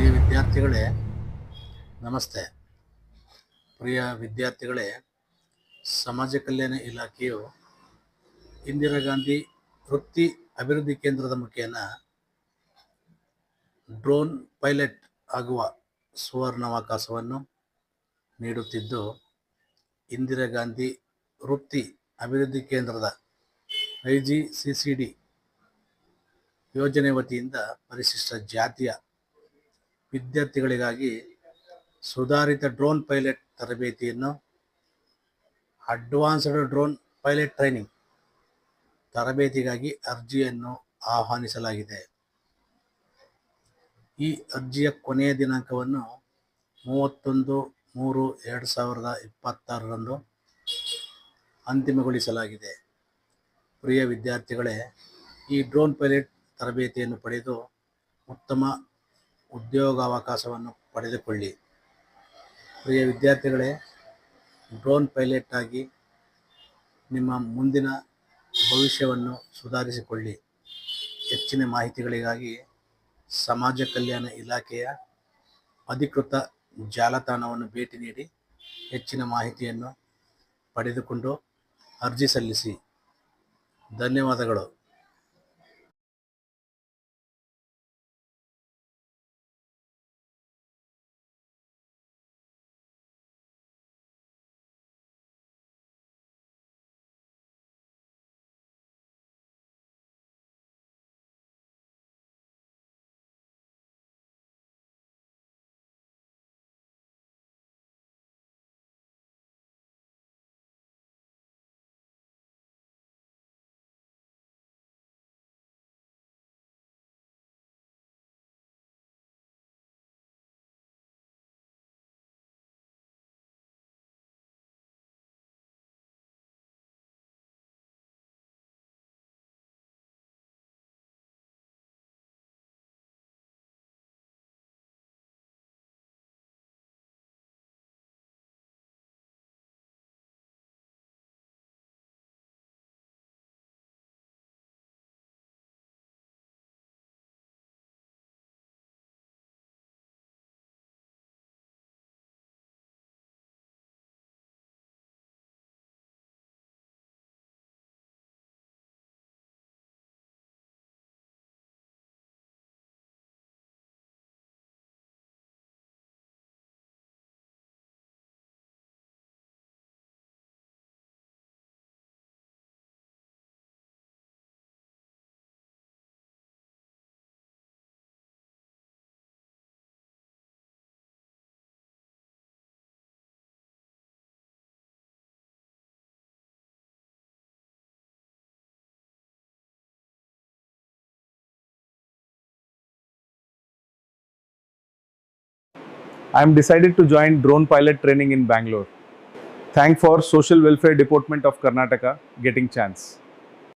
ಪ್ರಿಯ ವಿದ್ಯಾರ್ಥಿಗಳೇ, ನಮಸ್ತೆ. ಪ್ರಿಯ ವಿದ್ಯಾರ್ಥಿಗಳೇ, ಸಮಾಜ ಕಲ್ಯಾಣ ಇಲಾಖೆಯು ಇಂದಿರಾ ಗಾಂಧಿ ವೃತ್ತಿ ಅಭಿವೃದ್ಧಿ ಕೇಂದ್ರದ ಮುಖೇನ ಡ್ರೋನ್ ಪೈಲಟ್ ಆಗುವ ಸುವರ್ಣಾವಕಾಶವನ್ನು ನೀಡುತ್ತಿದ್ದು, ಇಂದಿರಾ ಗಾಂಧಿ ವೃತ್ತಿ ಅಭಿವೃದ್ಧಿ ಕೇಂದ್ರದ I G C C D ಯೋಜನೆ ವತಿಯಿಂದ ಪರಿಶಿಷ್ಟ ಜಾತಿಯ ವಿದ್ಯಾರ್ಥಿಗಳಿಗಾಗಿ ಸುಧಾರಿತ ಡ್ರೋನ್ ಪೈಲಟ್ ತರಬೇತಿಯನ್ನು, ಅಡ್ವಾನ್ಸ್ಡ್ ಡ್ರೋನ್ ಪೈಲಟ್ ಟ್ರೈನಿಂಗ್ ತರಬೇತಿಗಾಗಿ ಅರ್ಜಿಯನ್ನು ಆಹ್ವಾನಿಸಲಾಗಿದೆ. ಈ ಅರ್ಜಿಯ ಕೊನೆಯ ದಿನಾಂಕವನ್ನು ಮೂವತ್ತೊಂದು ಮೂರು ಎರಡು ಸಾವಿರದ ಇಪ್ಪತ್ತಾರರಂದು ಅಂತಿಮಗೊಳಿಸಲಾಗಿದೆ. ಪ್ರಿಯ ವಿದ್ಯಾರ್ಥಿಗಳೇ, ಈ ಡ್ರೋನ್ ಪೈಲಟ್ ತರಬೇತಿಯನ್ನು ಪಡೆದು ಉತ್ತಮ ಉದ್ಯೋಗಾವಕಾಶವನ್ನು ಪಡೆದುಕೊಳ್ಳಿ. ಪ್ರಿಯ ವಿದ್ಯಾರ್ಥಿಗಳೇ, ಡ್ರೋನ್ ಪೈಲಟ್ ಆಗಿ ನಿಮ್ಮ ಮುಂದಿನ ಭವಿಷ್ಯವನ್ನು ಸುಧಾರಿಸಿಕೊಳ್ಳಿ. ಹೆಚ್ಚಿನ ಮಾಹಿತಿಗಳಿಗಾಗಿ ಸಮಾಜ ಕಲ್ಯಾಣ ಇಲಾಖೆಯ ಅಧಿಕೃತ ಜಾಲತಾಣವನ್ನು ಭೇಟಿ ನೀಡಿ ಹೆಚ್ಚಿನ ಮಾಹಿತಿಯನ್ನು ಪಡೆದುಕೊಂಡು ಅರ್ಜಿ ಸಲ್ಲಿಸಿ. ಧನ್ಯವಾದಗಳು. I am decided to join drone pilot training in Bangalore. Thank for Social Welfare Department of Karnataka getting chance.